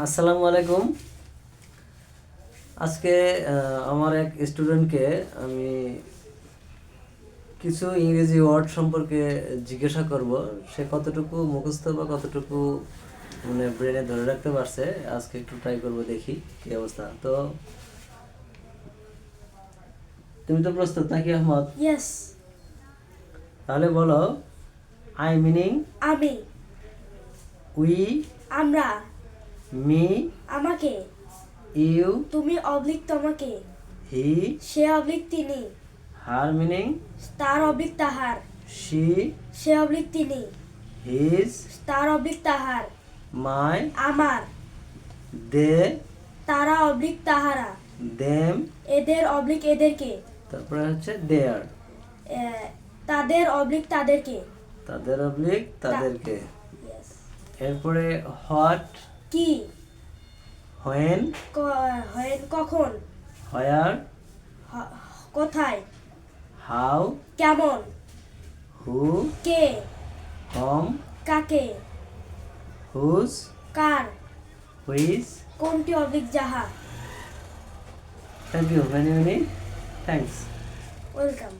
আসসালামু আলাইকুম। আজকে আমার এক স্টুডেন্টকে আমি কিছু ইংরেজি ওয়ার্ড সম্পর্কে জিজ্ঞাসা করব। সে কতটুকু মুখস্থ বা কতটুকু মানে ব্রেনে ধরে রাখতে পারছে আজকে একটু ট্রাই করব দেখি কি অবস্থা। তো তুমি তো প্রস্তুত নাকি আহমদ? ইয়েস তাহলে বলো আই মিনিং আমি। উই আমরা। মি আমাকে। ইউ তুমি অবলিক তোমাকে। হি সে অবলিক তিনি। হার মিনিং তার অবলিক তাহার। শি সে অবলিক তিনি। হিজ তার অবলিক তাহার। মাই আমার। দে তারা অবলিক তাহারা। দেম এদের অবলিক এদেরকে। তারপরে হচ্ছে দেয়ার। তাদের অবলিক তাদেরকে। তাদের অবলিক তাদেরকে। এরপরে হোয়াট কি? হোয়েন ক- হয় কখন? হোয়ার কোথায়? হাউ কেমন? হু কে? হম কাকে? হুজ কার? হুইজ কোনটি অবলিক যাহা? Thank you very many thanks welcome